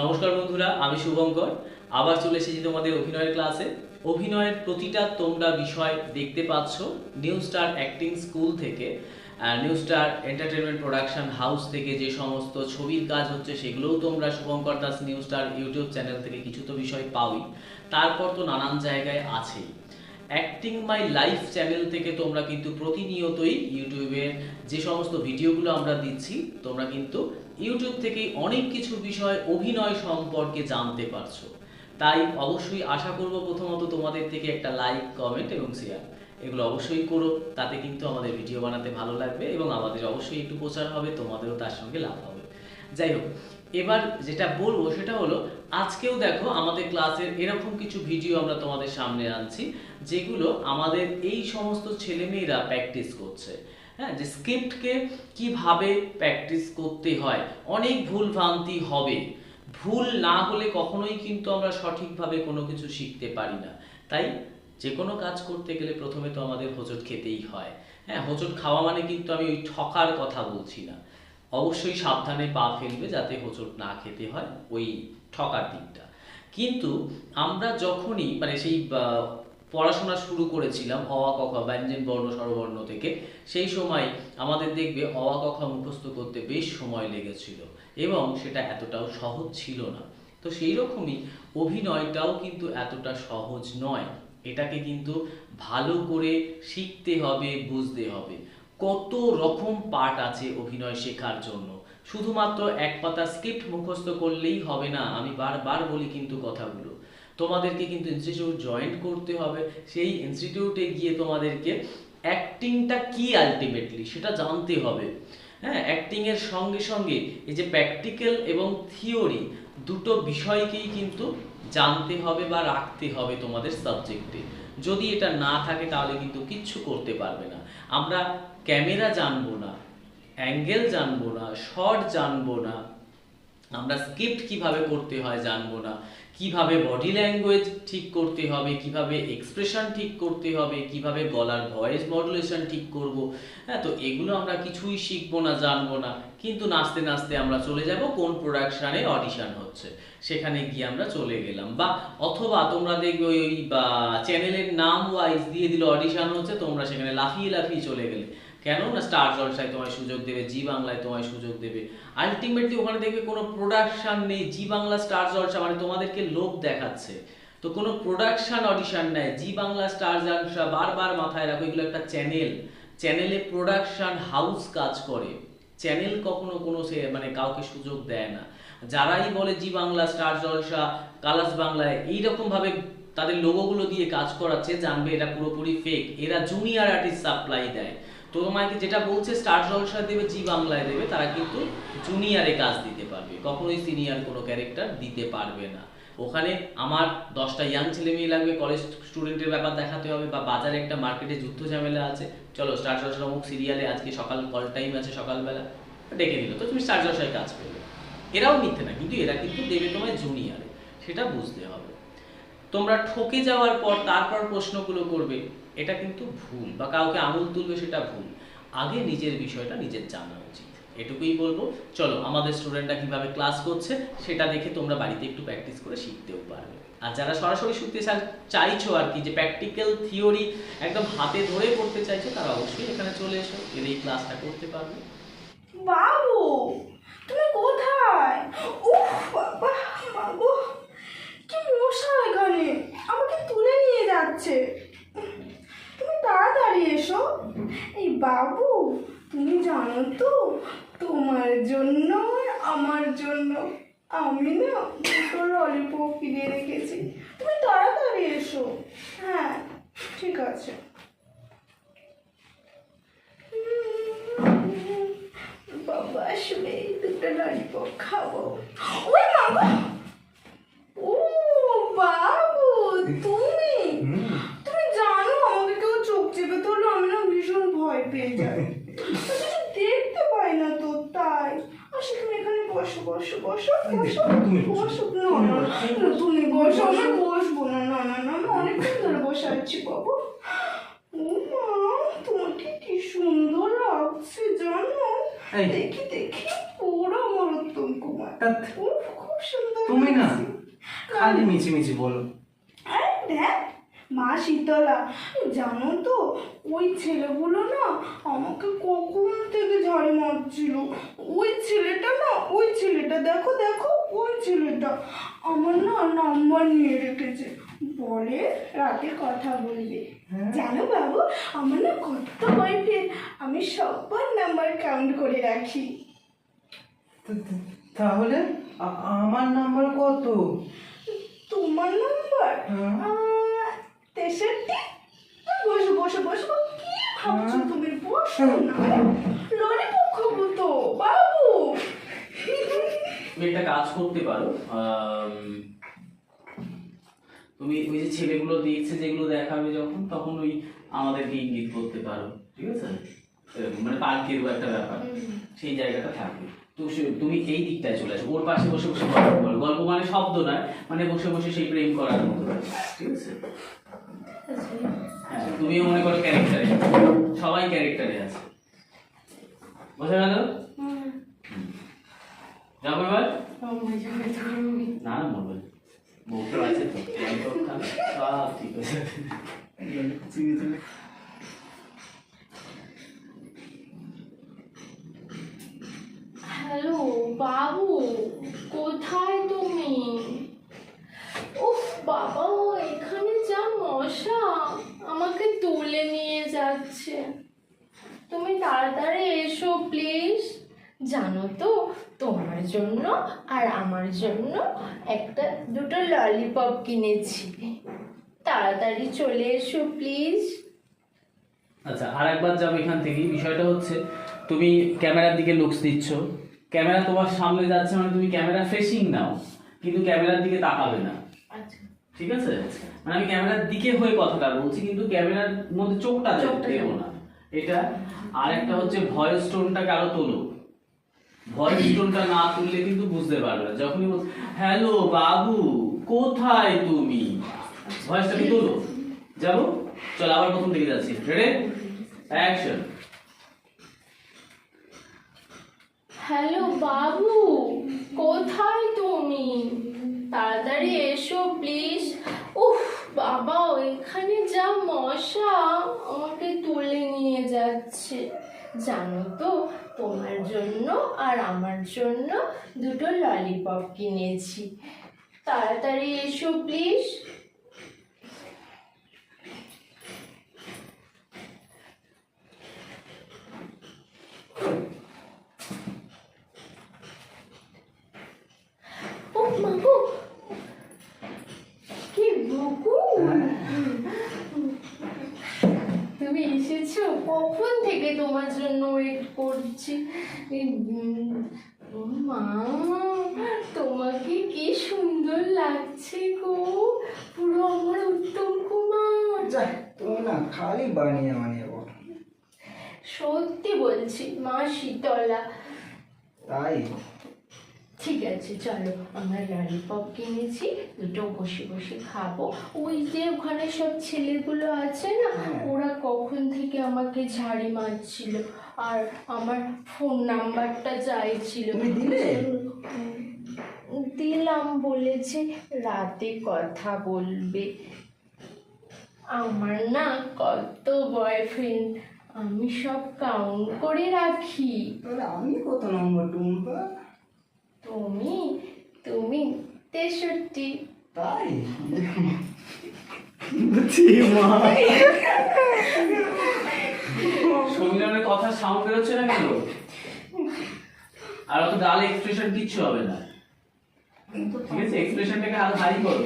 নমস্কার বন্ধুরা, আমি শুভঙ্কর। আবার চলে এসেছি তোমাদের অভিনয়ের ক্লাসে। অভিনয়ের প্রতিটা তোমরা বিষয় দেখতে পাচ্ছ নিউ স্টার অ্যাক্টিং স্কুল থেকে। New star entertainment production house থেকে যে সমস্ত ছবির কাজ হচ্ছে সেগুলোও তোমরা Shubhankar Das new star YouTube channel থেকে কিছু তো বিষয় পাওই। তারপর তো নানান জায়গায় আছেই। অ্যাক্টিং মাই লাইফ চ্যানেল থেকে তোমরা কিন্তু প্রতিনিয়তই ইউটিউবের যে সমস্ত ভিডিওগুলো আমরা দিচ্ছি, তোমরা কিন্তু ইউটিউব থেকে অনেক কিছু বিষয় অভিনয় সম্পর্কে জানতে পারছ। তাই অবশ্যই আশা করব প্রথমত তোমাদের থেকে একটা লাইক কমেন্ট এবং শেয়ার এগুলো অবশ্যই করো, তাতে কিন্তু আমাদের ভিডিও বানাতে ভালো লাগবে এবং আমাদের অবশ্যই একটু প্রচার হবে, তোমাদেরও তার সঙ্গে লাভ হবে। যাই হোক, এবার যেটা বলব সেটা হলো, আজকেও দেখো আমাদের ক্লাসের এরকম কিছু ভিডিও আমরা তোমাদের সামনে আনছি, যেগুলো আমাদের এই সমস্ত ছেলেমেয়েরা প্র্যাকটিস করছে। হ্যাঁ যে স্ক্রিপ্টকে কীভাবে প্র্যাকটিস করতে হয়, অনেক ভুল ভ্রান্তি হবে। ভুল না হলে কখনোই কিন্তু আমরা সঠিকভাবে কোনো কিছু শিখতে পারি না। তাই যে কোনো কাজ করতে গেলে প্রথমে তো আমাদের হোঁচট খেতেই হয়। হ্যাঁ হোঁচট খাওয়া মানে কিন্তু আমি ওই ঠকার কথা বলছি না। অবশ্যই সাবধানে পা ফেলবে যাতে হোঁচট না খেতে হয় ওই ঠকার দিকটা। কিন্তু আমরা যখনই মানে সেই পড়াশোনা শুরু করেছিলাম অওয়া কখা ব্যঞ্জন, বর্ণ, স্বরবর্ণ থেকে। সেই সময় আমাদের দেখবে অওয়া কখা মুখস্থ করতে বেশ সময় লেগেছিল এবং সেটা এতটাও সহজ ছিল না। তো সেই রকমই অভিনয়টাও কিন্তু এতটা সহজ নয়। এটাকে কিন্তু ভালো করে শিখতে হবে, বুঝতে হবে। কত রকম পার্ট আছে অভিনয় শেখার জন্য। শুধুমাত্র এক পাতা স্ক্রিপ্ট মুখস্থ করলেই হবে না, আমি বারবার বলি কিন্তু কথাগুলো। তোমাদেরকে কিন্তু ইনস্টিটিউট জয়েন করতে হবে। সেই ইনস্টিটিউটে গিয়ে তোমাদেরকে অ্যাক্টিংটা কি আলটিমেটলি সেটা জানতে হবে। হ্যাঁ অ্যাক্টিংয়ের সঙ্গে সঙ্গে এই যে প্র্যাকটিক্যাল এবং থিওরি দুটো বিষয়কেই কিন্তু জানতে হবে বা রাখতে হবে তোমাদের সাবজেক্টে যদি এটা না থাকে তাহলে কিন্তু কিচ্ছু করতে পারবে না। আমরা ক্যামেরা জানব না অ্যাঙ্গেল জানব না শর্ট জানব না, আমরা স্ক্রিপ্ট কীভাবে করতে হয় জানব না। কীভাবে বডি ল্যাঙ্গুয়েজ ঠিক করতে হবে, কীভাবে এক্সপ্রেশন ঠিক করতে হবে, কীভাবে গলার ভয়েস মডুলেশন ঠিক করব হ্যাঁ তো এগুলো আমরা কিছুই শিখব না, জানব না। কিন্তু নাচতে নাচতে আমরা চলে যাব কোন প্রোডাকশানে অডিশন হচ্ছে। সেখানে গিয়ে আমরা চলে গেলাম। বা অথবা তোমরা দেখবে ওই, বা চ্যানেলের নাম ওয়াইজ দিয়ে দিল অডিশন হচ্ছে, তোমরা সেখানে লাফিয়ে লাফিয়ে চলে গেলে। কেন না স্টার জলসায় তোমায় সুযোগ দেবে, জি বাংলায় তোমায় সুযোগ দেবে। আলটিমেটলি ওখানে দেখবে কোনো প্রোডাকশন নেই, জি বাংলা স্টার জলসা মানে তোমাদেরকে লোক দেখাচ্ছে। তো কোনো প্রোডাকশন অডিশন নেয় জি বাংলা স্টার জলসা বারবার মাথায় রাখো, এগুলো একটা চ্যানেল চ্যানেলে প্রোডাকশন হাউস কাজ করে। চ্যানেল কখনো কোনো সে মানে কাউকে সুযোগ দেয় না। যারাই বলে জি বাংলা স্টার জলসা কালাস বাংলায় এইরকম ভাবে তাদের লোগোগুলো দিয়ে কাজ করাচ্ছে, জানবে এটা পুরোপুরি ফেক এরা জুনিয়র আর্টিস্ট সাপ্লাই দেয়। তো তোমাকে যেটা বলছে, স্টার জলসা দেবে, জি বাংলায় দেবে, তারা কিন্তু জুনিয়রে কাজ দিতে পারবে। কখনোই সিনিয়র কোনো ক্যারেক্টার দিতে পারবে না। ওখানে আমার দশটা ইয়াং ছেলে মেয়ে লাগবে কলেজ স্টুডেন্টের ব্যাপার দেখাতে হবে বা বাজারে একটা মার্কেটে যুদ্ধ ঝামেলা আছে। চলো, স্টার জলসা অমুক সিরিয়ালে আজকে সকাল কল টাইম আছে সকালবেলা, ডেকে নিল। তো তুমি স্টার জলসায় কাজ পেলে। এরাও মিথ্যে না, কিন্তু এরা কিন্তু দেবে তোমায় জুনিয়রে সেটা বুঝতে হবে। তোমরা ঠকে যাওয়ার পর তারপর প্রশ্নগুলো করবে। এটা কিন্তু ভুল বা কাউকে আঙুল তুলবে সেটা ভুল। আগে নিজের বিষয়টা নিজের জানা উচিত। এটুকুই বলব, চলো আমাদের স্টুডেন্টরা কীভাবে ক্লাস করছে সেটা দেখে তোমরা বাড়িতে একটু প্র্যাকটিস করে শিখতেও পারবে। আর যারা সরাসরি শিখতে চাইছো আর কি যে প্র্যাকটিক্যাল থিওরি একদম হাতে ধরে করতে চাইছো, তারা অবশ্যই এখানে চলে এসো এলে এই ক্লাসটা করতে পারবে। বাবু, তুমি কোথায়? উফ বাবু, কি মশা এখানে? আমাকে তুলে নিয়ে যাচ্ছে তুমি তাড়াতাড়ি এসো এই বাবু, তুমি জানো তো, তোমার জন্য, আমার জন্য, আমি না দুটো ললিপপ কিনে রেখেছি। তুমি তাড়াতাড়ি এসো। হ্যাঁ ঠিক আছে। বাবা, আসবে, দুটো ললিপপ খাব। ওই বাবা ও বাবু তুমি তুমি জানো আমাকে কেউ চোখ চেপে ধরলে আমি না ভীষণ ভয় পেয়ে যাই আমি কিছু দেখতে পাই না তো তাই আসো তুমি এখানে বসো বসো বসো বসো তুমি বসো। বসো না না না, তুমি বসো আমি বসবো না না না না আমি অনেকক্ষণ ধরে বসে আছি বাবু ও মা তোমাকে কি সুন্দর লাগছে জানো। দেখি দেখি পুরো আমার উত্তম কুমার খুব সুন্দর তুমি না। খালি মিছি মিছি বলো দেখ মা শীতলা জানো তো ওই ছেলেগুলো না আমাকে কখন থেকে ঝাড়ি মারছিল? ওই ছেলেটা না ওই ছেলেটা দেখো দেখো ওই ছেলেটা আমার না নাম্বার নিয়ে রেখেছে। বলে রাতে কথা বলবে। জানো বাবু আমার না কত বয়ফ্রেন্ড আমি সবার নাম্বার কাউন্ট করে রাখি। তাহলে আমার নাম্বার কত? তোমার নাম্বার হ্যাঁ। তেষট্টি বসো বসো বসো কি ভাবছ হ্যাঁ। তুমি বসো না ললিপপ খাব তো বাবু। তুমি একটা কাজ করতে পারো তুমি ওই যে ছেলেগুলো দেখছে যেগুলো দেখাবে যখন তখন ওই আমাদেরকে ইঙ্গিত করতে পারো ঠিক আছে? মানে পার্কের একটা ব্যাপার সেই জায়গাটা থাকবে। তো তুমি এই দিকটায় চলে আসো ওর পাশে বসে বসে গল্প করো। গল্প মানে শব্দ নয় মানে বসে বসে সেই প্রেম করার মতো ঠিক আছে? হ্যাঁ তুমিও মনে করো ক্যারেক্টারে সবাই ক্যারেক্টারে আছে। বোঝা গেল? যাব এবার না না বলবেন বউটা আছে তো। সব ঠিক আছে হ্যালো বাবু কোথায় তুমি উফ বাবা এখানে যা মশা আমাকে তুলে নিয়ে যাচ্ছে তুমি তাড়াতাড়ি এসো প্লিজ জানো তো তোমার জন্য আর আমার জন্য একটা দুটো ললিপপ কিনেছি। তাড়াতাড়ি চলে এসো প্লিজ আচ্ছা আর একবার যাব এখান থেকে। বিষয়টা হচ্ছে তুমি ক্যামেরার দিকে লুকস দিচ্ছ। ক্যামেরা তোমার সামনে যাচ্ছে মানে তুমি ক্যামেরা ফেসিং নাও কিন্তু ক্যামেরার দিকে তাকাবে না। আচ্ছা। ঠিক আছে? মানে আমি ক্যামেরার দিকে হয়ে কথাটা বলছি কিন্তু ক্যামেরার মধ্যে চোখটা দেব-। না। এটা আর একটা হচ্ছে ভয়েস টোনটা কারও তোলো। ভয়েস টোনটা না তুললে কিন্তু বুঝতে পারবে না। যখনই হ্যালো বাবু, কোথায় তুমি? ভয়েসটা কি তোলো। যাব? চল আবার প্রথম দিকে যাচ্ছি। রেডি অ্যাকশন হ্যালো বাবু, কোথায় তুমি? তাড়াতাড়ি এসো, প্লিজ। উফ, বাবা, এখানে যা মশা আমাকে তুলে নিয়ে যাচ্ছে। জানো তো তোমার জন্য আর আমার জন্য দুটো ললিপপ কিনেছি। তাড়াতাড়ি এসো প্লিজ তুমি এসেছ কখন থেকে তোমার জন্য ওয়েট করছি এই, উম, ও মা তোমাকে কি সুন্দর লাগছে গো। পুরো আমার উত্তম কুমার। যাই তুমি না খালি বানিয়ে বানিয়ে বলো। সত্যি বলছি মা শীতলা। তাই? ঠিক আছে চলো আমরা ললিপপ কিনেছি দুটো বসে বসে খাব। ওই যে ওখানে সব ছেলেগুলো আছে না হ্যাঁ। ওরা কখন থেকে আমাকে ঝাড়ি মারছিল। আর আমার ফোন নাম্বারটা চাইছিল তুমি দিলে? দিলাম বলেছে রাতে কথা বলবে। আমার না কত বয়ফ্রেন্ড আমি সব কাউন্ট করে রাখি। আমি কত নম্বর টুম্পা? তুমি তুমি তেষট্টি। তাই? মা। সাউন্ড না কেন? আর অত ডাল এক্সপ্রেশন কিচ্ছু হবে না। ঠিক আছে? এক্সপ্রেশনটাকে আরও হাই করো।